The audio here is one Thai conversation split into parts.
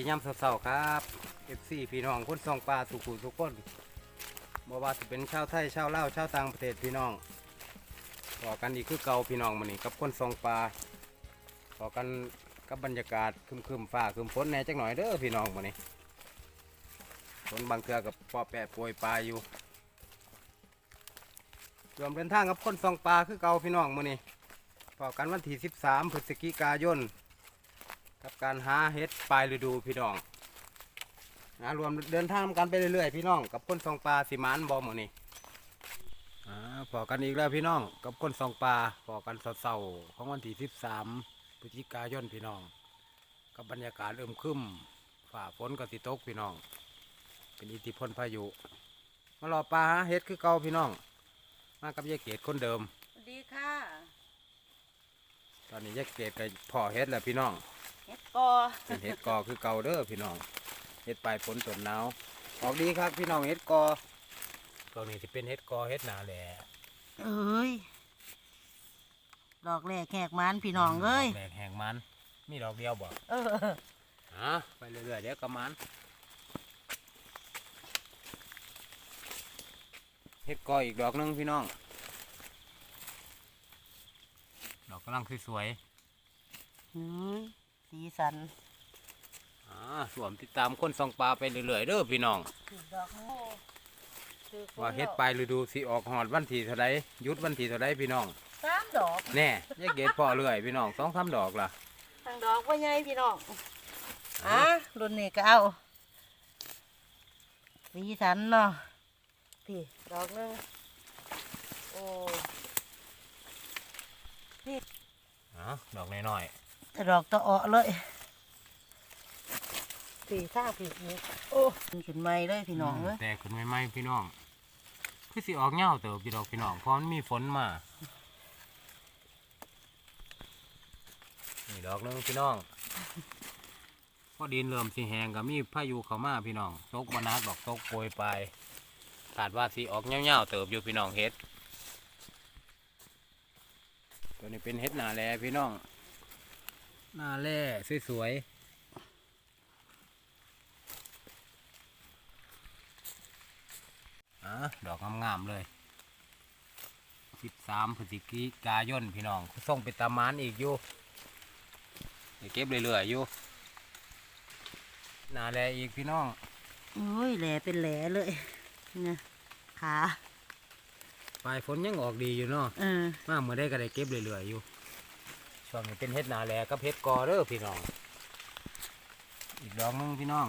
ดีย่ำเสาๆครับเอฟซีพี่น้องคนส่องปลาสุขุทุกคนบ่ว่าจะเป็นชาวไทยชาวลาวชาวต่างประเทศพี่น้องขอกันอีกคือเก่าพี่น้องมื้อนี้กับคนส่องปลาขอกันกับบรรยากาศครึมๆฟ้าคึมฝนแน่จักหน่อยเด้อพี่น้องมื้อนี้ฝนบางเทือกับปอแปะโปรยปลาอยู่รวมเดินทางกับคนส่องปลาคือเก่าพี่น้องมื้อนี้พอกันวันที่ 13 พฤศจิกายน กับการหาเห็ดปลายฤดูพี่น้องนะรวมเดินทางกันไปเรื่อยๆพี่น้อง กับคนสองปลาสิมานบอหมอนี่อ่าพอกันอีกแล้วพี่น้อง กับคนสองปลาพอกันเศร้าๆของวันที่สิบสามพฤศจิกายนพี่น้อง กับบรรยากาศเริ่มครึ้มฝ่าฝนก็สิตกพี่น้อง เป็นอิทธิพลพายุมารอปลาหาเห็ดคือเก่าพี่น้อง มากับยายเกดคนเดิม สวัสดีค่ะ ตอนนี้ยายเกดก็พอเห็ดแล้วพี่น้อง เฮ็ดกอเป็นเห็ดกอคือเก่าเด้อพี่น้องเห็ดปลายฝนต้นหนาวออกดีครับพี่น้องเห็ดกอตัวนี้จะเป็นเห็ดกอเห็ดหนาแหละเอ้ยดอกแรกแหกมันพี่น้องเอ้ยแหลกแหงมันมีดอกเดียวบ่เออฮะไปเรื่อยๆเดี๋ยวก็มันเห็ดกออีกดอกหนึงพี่น้อง ดอกกำลังสวยเฮ้ย สีสันๆอ่าสวมติดตามคนส่องปลาไปเรื่อยๆเด้อพี่น้องคือดอกโม่คือฝนว่าเฮ็ดปลายฤดูสิออกหอดวันที่เท่าไรหยุดวันที่เท่าไรพี่น้อง สามดอกแน่ยายเกดพอเรื่อยพี่น้องสองสามดอกล่ะทางดอกว่าใหญ่พี่น้องอะรุ่นนี้ก็เอา สีสันเนาะพี่ดอกหนึงโอ้ อ๋อดอกน้อย แต่ดอกตะเออเลยพี่ท่าพี่นี่โอ้ขึ้นไม่เลยพี่น้องเลยแต่ขึ้นไม่ไหมพี่น้องคือสิออกเงาเติบพี่ดอกพี่น้องเพราะมันมีฝนมานี่ดอกหนึงพี่น้องพอดินเริ่มสิแหงก็มีพายุเข้ามาพี่น้องตกบานักดอกตกโปรยปลายขาดว่าสิออกเงาๆเติบอยู่พี่น้องเฮ็ดตัวนี้เป็นเฮ็ดหนาแลพี่น้อง หนาแล่สวยๆอะดอกงามๆเลยสิบสามพฤศจิกายนพี่น้องส่งไปตามมานอีกอยู่เดี๋ยวเก็บเรื่อยๆอยู่หนาแลอีกพี่น้องโอ้ยแหลเป็นแหลเลยนะขาปลายฝนยังออกดีอยู่เนาะเออมาเมื่อได้ก็ได้เก็บเรื่อยๆอยู่ ช่วงนี้เป็นเห็ดหนาแลกับเห็ดกอเด้อพี่น้อง อีกดอกหนึงพี่น้อง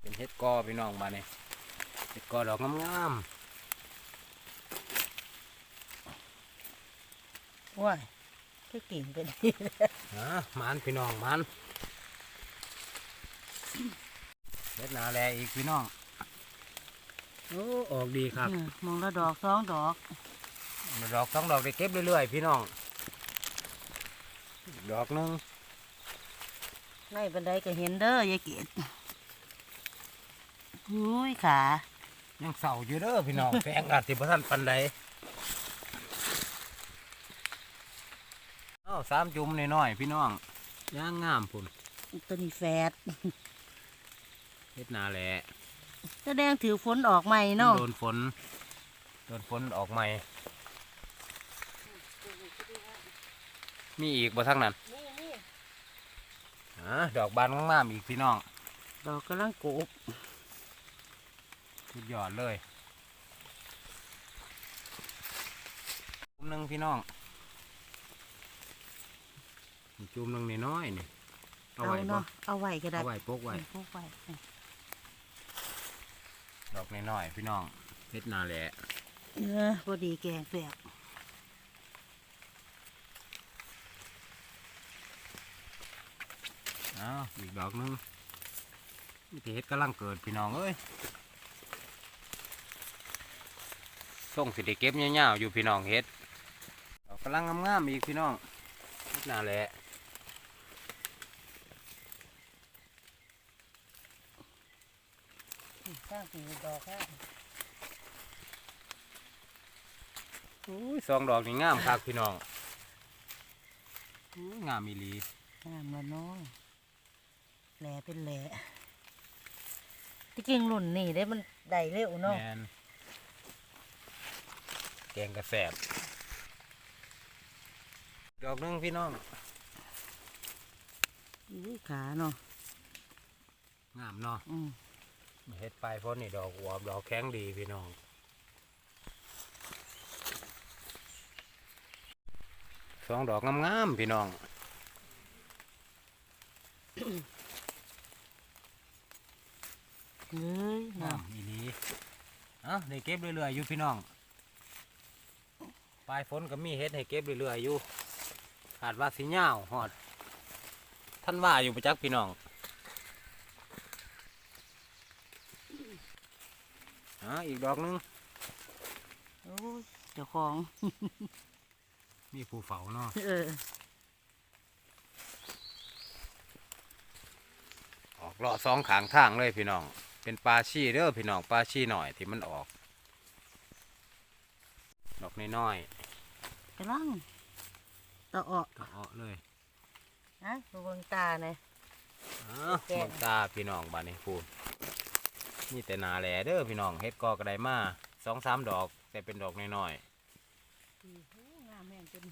เป็นเห็ดกอพี่น้องมาเนี่ยเห็ดกอดอกงามว้ายคือกิ่งเป็นๆฮะมันพี่น้องมันเห็ดหนาแลอีกพี่น้อง โอ้ออกดีครับอืมมองละดอกสองดอก ดอกสองดอกได้เก็บเรื่อยๆพี่น้องอีกดอกหนึงในบันไดก็เห็นเด้อยายเกดอุ้ยขายังเสาอยู่เด้อพี่น้อง แสงอาจสิบ่ทันปันใดเอ้าสามจุ่มน้อยๆพี่น้องย่างงามพุ่นตัวนี้แฝดเฮ็ดหนาแหละ แสดงถือฝนออกใหม่เนาะโดนฝน โดนฝนออกใหม่ มีอีกบ่ทั้งนั้นนี่นี่อ่าดอกบานงามๆอีกพี่น้อง ดอกกำลังโกบสุดยอดเลยจุ่มหนึ่งพี่น้องอีกจุ่มหนึ่งน้อยๆนี่เอาไว้บ่เนาะเอาไว้ก็ได้ เอาไว้ปกไว้พกไว้ ดอกน้อยๆพี่น้องเฮ็ดนาแหละเออพอดีแกงแฝดอ้าวอีกดอกหนึงนี่ที่เฮ็ดกำลังเกิดพี่น้องเอ้ยส่งสิได้เก็บยาวๆอยู่พี่น้องเฮ็ดดอกกำลังงามๆอีกพี่น้องเฮ็ดนาแหละ สร้างสีดอกแล้วอุ้ยสองดอกนี่งามคักพี่น้องอุ้ยงามอีหลีงามแล้วเนาะแหล่เป็นแหล่ที่จริงรุ่นนี่ได้มันได้เร็วเนาะแมนแกงกระแสบดอกหนึงพี่น้องอุ้ยขาเนาะงามเนาะอืม เฮ็ดปลายพ้นนี่ดอกอวบดอกแข็งดีพี่น้องสองดอกงามๆพี่น้องเฮ้ยงาเนาะมอีหลีเอ้าได้เก็บเรื่อยๆอยู่พี่น้องปลายฝนก็มีเฮ็ดให้เก็บเรื่อยๆอยู่ขาดว่าสีเหย้าวหอดท่านว่าอยู่ประจักษ์พี่น้อง อ่าอีกดอกหนึงโอ้ยเจ้าของ มีภูเขาเนาะเออ ออกเลาะสองขางทางเลยพี่น้อง เป็นปลาชีเด้อพี่น้องปลาชีหน่อยที่มันออก ดอกน้อยกำลังตะออกๆก็ออกเลยนะดูเบิ่งตาเนี่ยอ้าวแกะมองตาพี่น้องบ้านนี้พูด นี่แต่หนาแหล่เด้อพี่น้องเฮ็ดกอกระไดมาสองสามดอก แต่เป็นดอกน้อยงามแม่งจน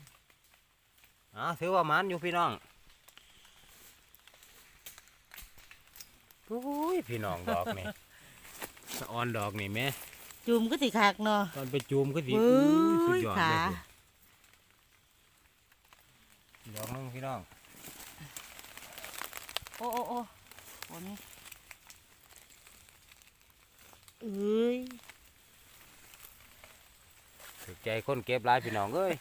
ๆอ้าวถือว่ามันอยู่พี่น้องอุ้ยพี่น้องดอกนี่สะออนดอกนี่แม่จุ่มก็สิคักเนาะ ตอนไปจูมก็สิเว้ยอุ้ยสุดยอดเลยขาพี่ดอกนึงพี่น้องโอ้โอ้โอ้ฝน เอ้ยถือใจคนเก็บหลายพี่น้องเอ้ย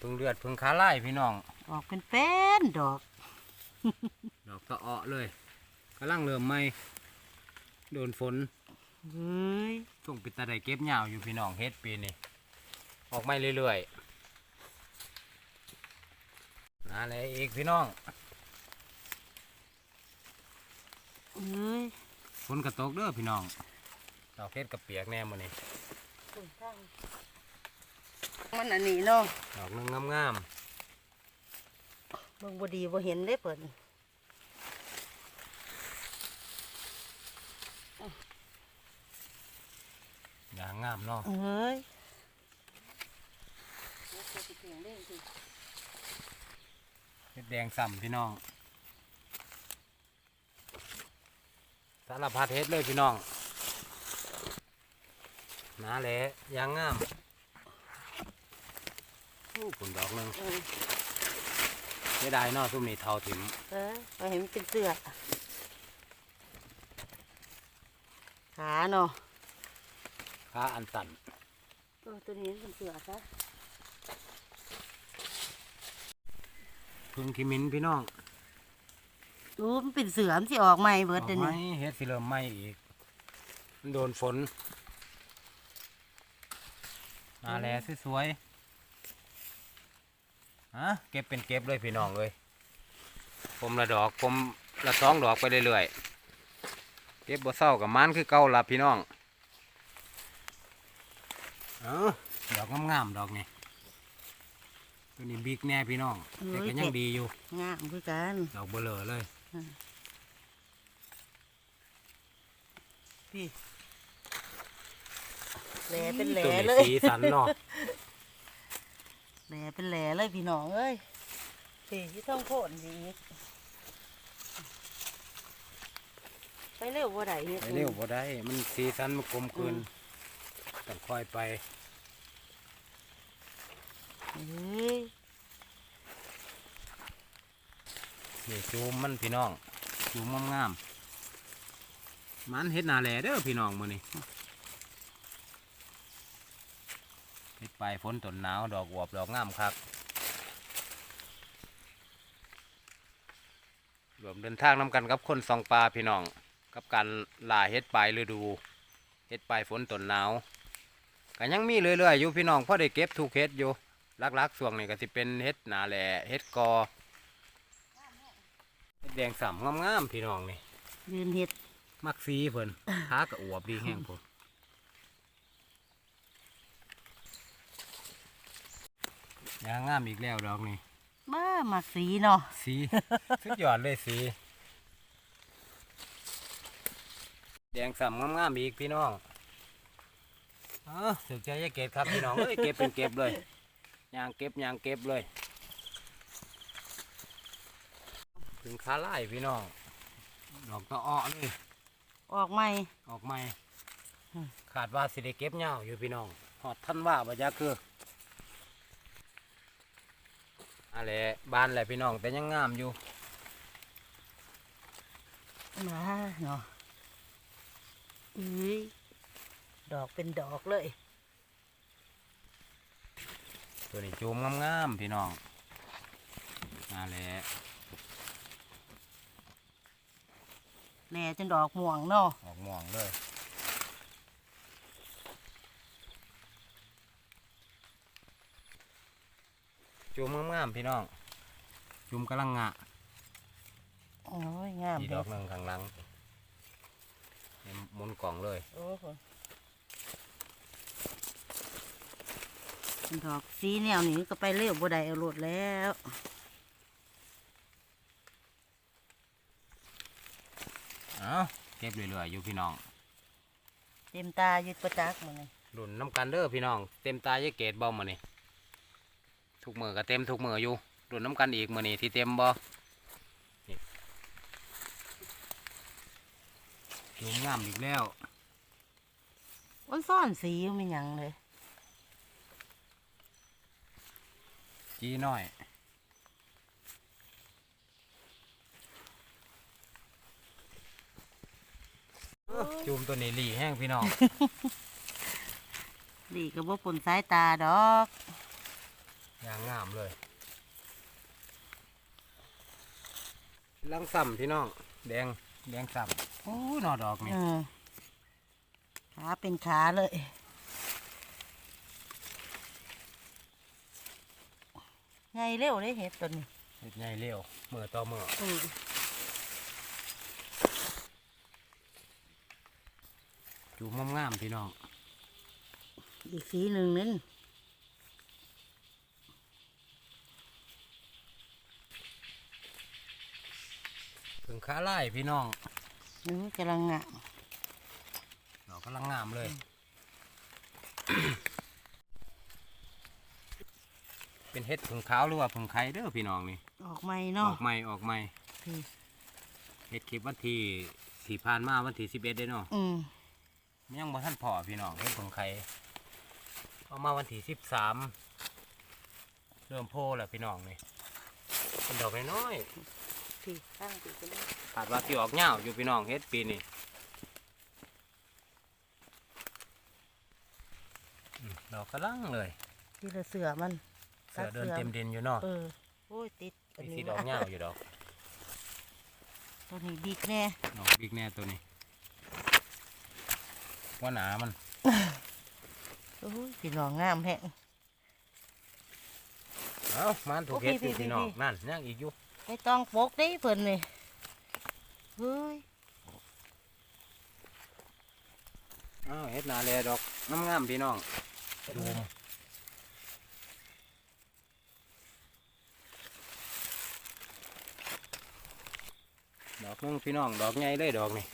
พึ่งเลือดพึ่งขาไล่พี่น้อง ออกเป็นเป็นดอก ดอกตะเอาะเลยกำลังเริ่มไหมโดนฝนเฮ้ยส่งปิดตาได้เก็บเหงาอยู่พี่น้องเฮ็ดปีนี้ออกไม่เรื่อยๆนั่นแหละอีกพี่น้อง เอ้ย ฝนกระตกเด้อพี่น้องดอกเฮ็ดกระเปียกแน่มื้อนี้มันอันนี้เนาะดอกหนึงงามเบิ่งบ่ดีบ่เห็นได้เปิดๆอย่างงามเนาะเอ้ยเฮ็ดแดงส่ำพี่น้องารพัดเฮ็ดเลยพี่น้องนาแหละอย่างงามโอ้คุณดอกหนึงเออเสียดายเนาะซุ่มนี่เท่าถิ่มเออบ่เห็นมันเป็นเสือขาเนาะค้าอันสั่นเออตัวนี้เป็นเสือซะพึ่งขิมินพี่น้อง ดูมันเป็นเสือมันสิออกใหม่เบิดอเดี๋อยวกไหมนี้เฮ็ดสิเริ่มไหมอีกมันโดนฝนนาแลสวยๆฮะเก็บเป็นเก็บเลยพี่น้องเลยผมละดอกผมละสองดอกไปเรื่อยๆเก็บบ่เศร้ากับมันคือเก่าละพี่น้องเอ้าดอกงามๆดอกนี่ตัวนี้บิ๊กแน่พี่น้องแต่ก็ยังดีอยู่ งามคือกัน ดอกเบลอเลย พี่แหลเป็นแหลตัวนี้เลยสีสันเนาะแหลเป็นแหลเลยพี่น้องเอ้ยพี่ที่ต้องโผล่ดีกไปเร็วว่าไดเฮ็ดไปเร็วบ่ได้ มันสีสันมันกลมกลืนต้องค่อยไป เฮ้ย นี่จูมมันพี่น้อง จูมงามๆมันเฮ็ดนาแหล่เด้อพี่น้องมื้อนี้เฮ็ดปลายฝนต้นหนาวดอกอวบดอกงามคักรวมเดินทางนำกันกับคนสองปลาพี่น้อง กับการล่าเฮ็ดปลายฤดูเฮ็ดปลายฝนต้นหนาวก็ยังมีเรื่อยๆอยู่พี่น้องพอได้เก็บทุกเฮ็ดอยู่ลักๆส่วงนี้ก็สิเป็นเฮ็ดหนาแหล่เฮ็ดกอ แดงสำงามๆพี่น้องนี่ยืนเฮ็ดมักสีเพิ่นขากระอวบดีแห้งพุ่นยางงามอีกแล้วดอกนี่บ้ามักสีเนาะสีสุดยอดเลยสี แดงสัมงามๆอีกพี่น้องเออถึกใจจะเก็บครับพี่น้องเอ้ยเก็บเป็นเก็บเลยยางเก็บยางเก็บเลย ถึงขาไล่พี่น้อง ดอกตะอ้อเลยออกใหม่ออกใหม่อืมขาดว่าสิได้เก็บเงาวอยู่พี่น้องหอดท่านว่าบ่ยาคืออะไรบานแหละพี่น้องแต่ยังงามอยู่มาเนาะเอ้ยดอกเป็นดอกเลย ตัวนี้จูมงามๆพี่น้องนั่นแหละ แหน่จนดอกม่วงเนาะออกม่วงเลยจูมงามๆพี่น้องจูมกำลังงะโอ้ยงามอีเลดอยกหนึ่งข้างหลังนี่หมุนกล่องเลย โอ้โหดอกสีแนวนี้ก็ไปเร็วบ่ได้เอารถแล้ว เอาเก็บเรื่อยๆอยู่พี่น้องเต็มตายึดประจักษ์มันเลยรุ่นน้ำกันเด้อพี่น้อง เต็มตายายเกตบอมานี่ทุกมือก็เต็มทุกมืออยู่รุ่นน้ำกันอีกมือนี่ที่เต็มบอนี่จูมงามอีกแล้วโอ้ยซ่อนสีไม่หยังเลย จีน้อยเอ้อ จูมตัวนี้หลีแห้งพี่น้องดีก็บ่ปนสายตาดอกยางงามเลยลังซ้ำพี่น้อง แดงแดงซ้ำโอ้ยหนอดอกนี่เออขาเป็นขาเลย ไงเร็วเลยเห็ดตัวนี้เฮ็ดใหญ่เร็วมือต่อมืออือ จูมงามๆพี่น้อง อีกสีหนึ่งนึงถึงขาไล่พี่น้องนึงกำลังงะดอกกำลังงามเลย เป็นเห็ดผึ่งขาวหรือว่าผึ่งไข่เด้อพี่น้องนี่ ออกใหม่อเนาะอกใหม่ออกใหม่ พี่เห็ดคลิปวันที่สี่ผ่านมาวันที่สิบเอ็ดได้เนาะอืม ยังบ่ท่านพอพี่น้องเห็ดผึ่งไข่เอามาวันที่สิบสามเริ่มโพแล้วพี่น้องนี่เป็นดอกน้อยพี่ข้างพี่ก็ได้ๆขาดว่าสิออกเงาวอยู่พี่น้องเห็ดปีนี้อืมดอกกระลังเลยที่ละเสือมันเสือเดินเต็มดินอยู่เนาะเออโอ้ยติดอันมีนี้สีดอกเงาวอยู่ดอกตัวนี้ดีแน่ดอกบิ๊กแน่ตัวนี้ ว่าหนามันโอ้ยพี่น้องงามแฮะเอ้ามันถูกเห็ดโอ้อยู่พี่พี่น้องพี่นั่นยังอีกอยู่ไม่ต้องปกได้เพิ่นนี่เฮ้ยอ้าวเห็ดหนาแลดอกงามงามๆพี่น้องดูมดอกหนึงพี่น้องดอกใหญ่เลยดอกนี่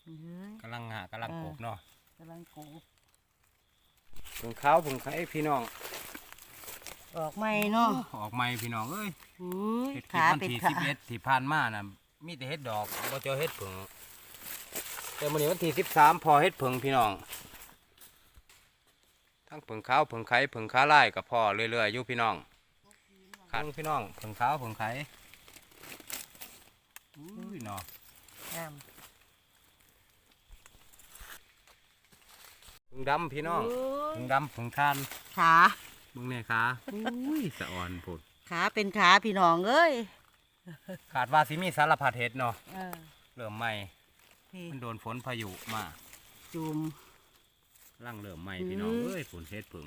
เฮ้ย กำลังหากำลังกบเนาะ กำ ลังโกผงขาวผงไข่พี่น้อง ออกใหม่เนาะออกใหม่พี่น้องเอ้ยอุ้ยเห็ดคลิปขาวันเป็นที่ขาสิบเอ็ดที่ผ่านมาน่ะมีแต่เห็ดดอกบ่เจอเห็ดผึ่งแต่มื้อนี้วันที่สิบสามพอเห็ดผึ่งพี่น้องทั้งผึ่งขาวผึ่งไข่ผึ่งขาลายกับพ่อเรื่อยๆอยู่พี่น้องคันพี่น้องผึ่งขาวผึ่งไข่อุ้ยเนาะงาม งดำพี่น้องโยผึ่งดำผึ่งทานขามึงเนี่ยขาอุ้ยสะอ่อนผุดขาเป็นขาพี่น้องเอ้ยขาดว่าสิมีสารพัดเห็ดเนาะเออเริ่มใหม่พี่มันโดนฝนพายุมาจุ่มร่างเริ่มใหม่พี่น้องอืมเอ้ยฝนเห็ดผึ่ง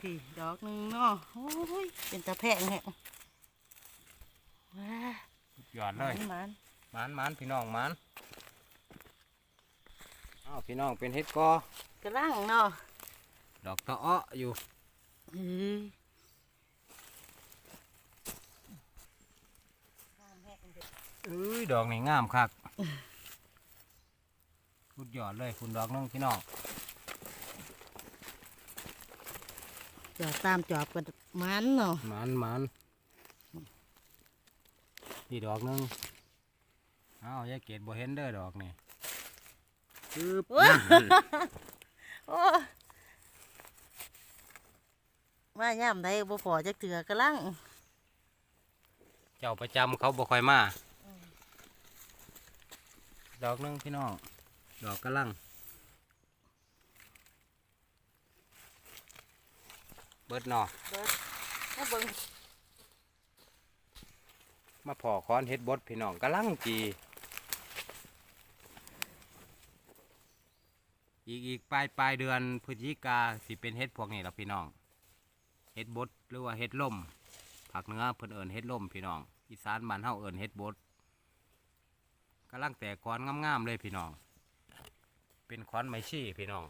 พี่ดอกหนึ่งเนาะโอ้ยเป็นตะแพงแฮะว้าหยอดเลยมันหมานหมานพี่น้องหมาน อ้าวพี่น้องเป็นเฮ็ดกอกระลังเนาะดอกตะอ้ออยู่เฮ้ยเอ้ยดอกนี่งามคักสุดยอดเลยคุณดอกนึงพี่น้องจอบตามจอบกันมันเนาะหมานหมานนี่ดอกหนึงอ้าวยายเกดบ่เห็นเด้อดอกนี่ ปึ๊บนั่นโอ้มาย่ำได้บ่พอจักเถือกระลัง เจ้าประจำเขาบ่ค่อยมา ดอกหนึงพี่น้อง ดอกกระลังเบิดหนอเบิดมาเบิ่งมาพอค้อนเฮ็ดบดพี่น้องกระลังจี อีกอีกปลายปลายเดือนพฤศจิกาสิเป็นเฮ็ดพวกนี้ละพี่น้องเฮ็ดบดหรือว่าเฮ็ดล่มภาคเนื้อเพิ่นเอิ้นเฮ็ดล่มพี่น้องอีสานบ้านเฮาเอิ้นเฮ็ดบดกำลังแตกก้อนงามๆเลยพี่น้อง เป็นขอนไม้ชี้พี่น้อง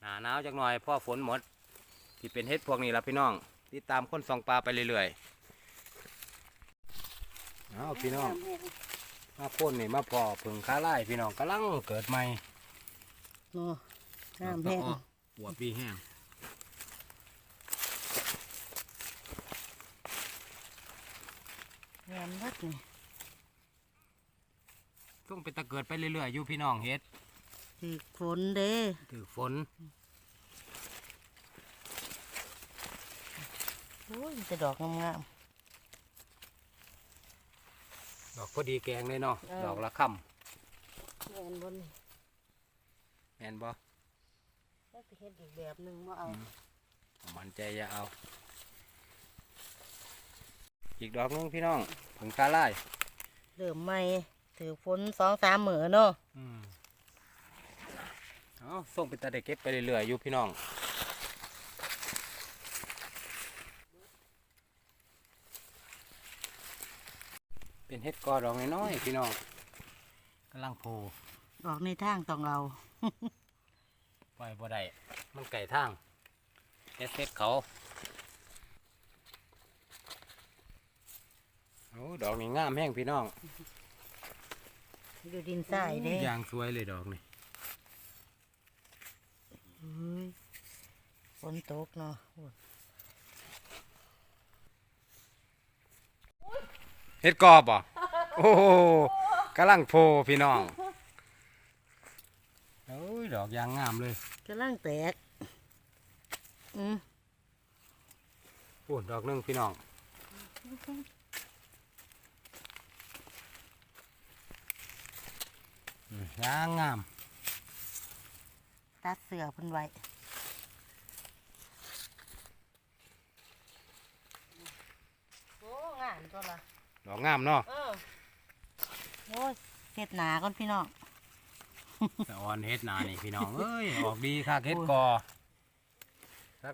หนาหนาวจักหน่อยพ่อฝนหมดที่เป็นเฮ็ดพวกนี้ละพี่น้องติดตามคนส่องปลาไปเรื่อยๆเอาพี่น้อง มาพ่นนี่มาพอผึ่งค้าไล่พี่น้องกำลังเกิดใหม่เนาะงามแห้งหัวปีแห้งงามนักนี่ต้องเป็นตะเกิดไปเรื่อยๆอยู่พี่น้องเฮ็ดถือฝนเด้ถือฝนโอ้ยจะดอกงาม ดอกพอดีแกงเลยเนาะเออ ดอกละค่ๆแม่นบนำแม่นบ่แล้วสิเฮ็ดอีกแบบหนึงบ่เอามันใจอย่าเอา อีกดอกหนึงพี่น้องผึ่งค้าไล่เริ่มใหม่ถือฝนสองสามมื้อเนาะอืมเอาส่งเป็นตะได้เก็บไปเรื่อยๆอยู่พี่น้อง เป็นเฮ็ดกอดอกน้อยๆพี่น้องกำลังโผล่ดอกในทางต้องเอาปล่อยบ่ได้มันไก่ทางเฮ็ดเฮ็ดเขาโอ้ดอกนี่งามแห้งพี่น้องอยู่ดินทรายเด้ยางสวยเลยดอกนี่เฮ้ยฝนตกเนาะโอ้ยเฮ็ดกอบบ่ โอ้โหกำลังโผล่พี่น้องโอ้ยดอกยางงามเลยกำลังแตกอืมโอ้ดอกหนึงพี่น้องอืมยางงามตัดเสือเพิ่นไว้โอ้งามตัวละดอกงามเนาะเออ โอ้ยเฮ็ดหนาก่อนพี่น้องสะออนเฮ็ดหนานี่พี่น้องเอ้ยออกดีคักเฮ็ดกอ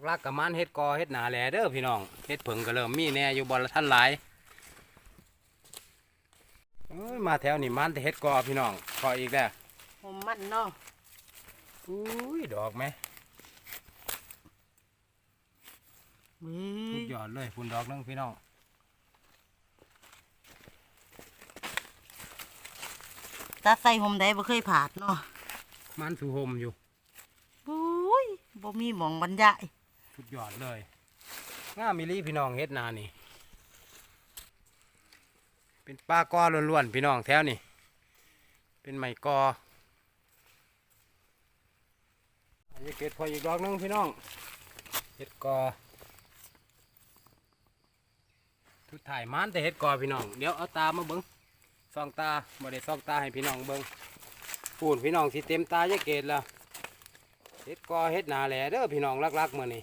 รักๆกับมันเฮ็ดกอเฮ็ดหนาแหล่เด้อพี่น้องเฮ็ดผึ่งก็เริ่มมีแน่อยู่บ่ละท่านหลายเอ้ยมาแถวนี่มันแต่เฮ็ดกอพี่น้องขออีกแล้วผมมันเนาะอุ้ยดอกไหมเว้สุยดยอดเลยคุณดอกหนึงพี่น้อง ตัดใส่ผมได้บ่เคยผ่าดเนาะมันสุหมอยู่โอ้ยบ่มีหมองบรรยายสุดยอดเลยงามมิลีพี่น้องเฮ็ดหนานี่ เป็นปลากอล้วนๆพี่น้องแถวนี่ เป็นไม้กออันนี้เก็บพออีกดอกหนึงพี่น้องเฮ็ดกอทุดถ่ายมันแต่เฮ็ดกอพี่น้อง เดี๋ยวเอาตามาเบิ้ง ส่องตาบ่ได้ส่องตาให้พี่น้องเบิ้งปูนพี่น้องสิเต็มตายายเกตแล้วเฮ็ดกอเฮ็ดหนาแหล่เด้อพี่น้องรักๆมื้อนี้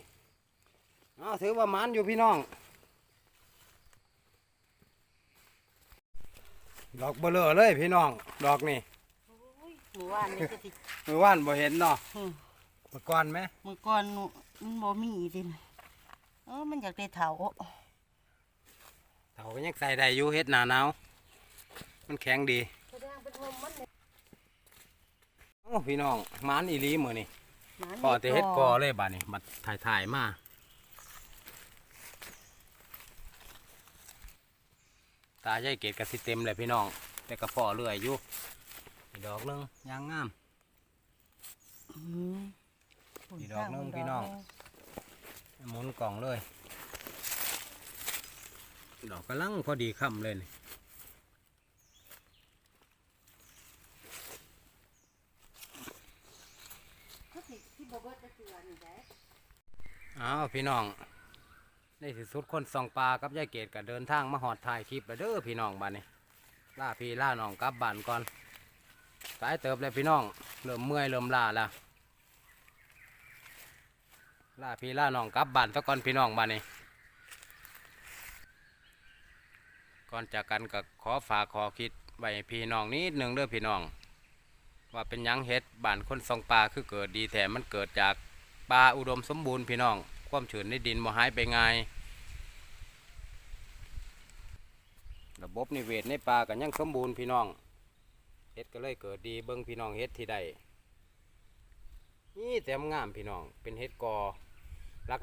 เอาถือว่ามันอยู่พี่น้องดอกเบลอเลยพี่น้อง ดอกนี่โอ้ยหมู่บ้านนี่ก็สิเมื่อวานบ่เห็นเนาะอืมเมื่อก่อนไหมมื้อก่อนมันบ่มีดิเออมันอยากได้เถาเถาเอาก็ยังใส่ได้อยู่เฮ็ดหนาหนาว มันแข็งดีแสดงเป็นโฮมมันเลยโอ้พี่น้องหมานอีหลีมื้อนี่หมาพอแต่เฮ็ดกอเลยบัดนี้บัดถ่ายๆมาตาใหญ่เกตกระสิเต็มเลยพี่น้อง แต่กระพอเรื่อยอยู่อีกดอกหนึงยางงามอืมอีกดอกหนึ่งพี่น้องหมุนกล่องเลย ดอกกำลังพอดีค่ำเลยนี่ ก็สิที่บ่เบิดจะเกลือ นี่ได้อ้าวพี่น้องในที่สุดคนส่องปลากับยายเกดก็เดินทางมาหอดถ่ายคลิปแล้วเด้อพี่น้องบ้านนี้ล่าพี่ล่าน้องกลับบ้านก่อนสายเติบเลยพี่น้องเริ่มเมื่อยเริ่มล้าแล้วล่าพี่ล่าน้องกลับบ้านซะก่อนพี่น้องบ้านนี้ ก่อนจากกันก็ขอฝากขอคิดไว้ให้พี่น้องนิดหนึ่งเด้อพี่น้อง ว่าเป็นยังเฮ็ดบ้านคนส่องปลาคือเกิดดีแถมมันเกิดจาก ปลาอุดมสมบูรณ์พี่น้อง ความชื้นในดินบ่หายไปง่าย ระบบนิเวศในปลากันยังสมบูรณ์พี่น้องเฮ็ดก็เลยเกิดดีเบิ่งพี่น้องเฮ็ดที่ใดนี่แต่มงามพี่น้อง เป็นเฮ็ดกอ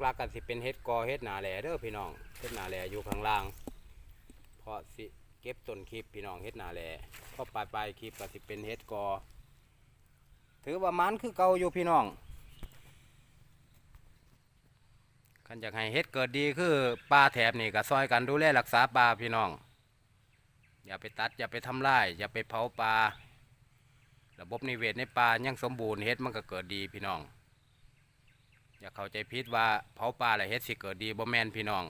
ลักๆกันสิเป็นเฮ็ดกอเฮ็ดหนาแหล่เด้อพี่น้องเฮ็ดหนาแหล่อยู่ข้างล่าง เพราะสิเก็บต้นคลิปพี่น้องเฮ็ดหนาแหล่พอปลายปลายคลิปก็สิเป็นเฮ็ดกอ ถือว่ามันคือเก่าอยู่พี่น้อง คันอยากให้เฮ็ดเกิดดีคือปลาแถบนี่ก็ซอยกันดูแลรักษาปลาพี่น้อง อย่าไปตัดอย่าไปทำลายอย่าไปเผาปลาระบบนิเวศในปลายังสมบูรณ์เฮ็ดมันก็เกิดดีพี่น้อง อย่าเข้าใจผิดว่าเผาปลาแล้วเฮ็ดสิเกิดดีบ่แม่นพี่น้อง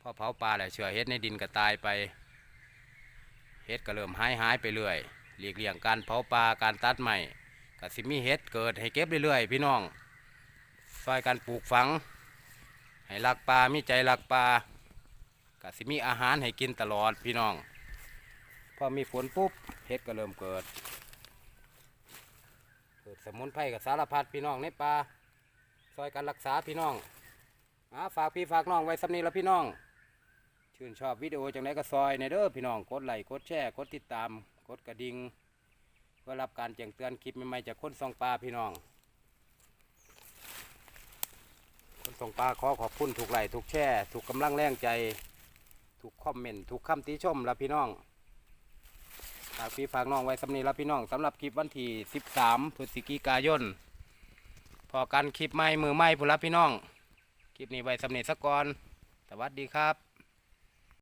พอเผาปลาแล้วเชื้อเฮ็ดในดินก็ตายไปเฮ็ดก็เริ่มหายหายไปเรื่อยหลีกเลี่ยงการเผาปลาการตัดไม้ก็สิมีเฮ็ดเกิดให้เก็บเรื่อยๆพี่น้องซอยการปลูกฝัง ให้รักปลามีใจรักปลากะสิมีอาหารให้กินตลอดพี่น้อง พอมีฝนปุ๊บเห็ดก็เริ่มเกิด เกิดสมุนไพรกับสารพัดพี่น้องในปลาซอยกันรักษาพี่น้องอาฝากพี่ฝากน้องไว้สำนีละพี่น้อง ชื่นชอบวิดีโอจังไดก็ซอยในเด้อพี่น้อง กดไลค์กดแชร์กดติดตาม กดกระดิ่งเพื่อรับการแจ้งเตือนคลิปใหม่ๆจากคนส่องปลาพี่น้อง คนส่งปลาขอขอบคุณถูกไหลถูกแช่ถูกกำลังแรงใจ ถูกคอมเมนต์ถูกคำติชมและพี่น้องฝากพี่ฝากน้องไว้สำนีและพี่น้องสำหรับคลิปวันที่ 13พฤศจิกายนพอกันคลิปใหม่มือใหม่ผู้รับพี่น้องคลิปนี้ไว้สำนีสักก่อนสวัสดีครับ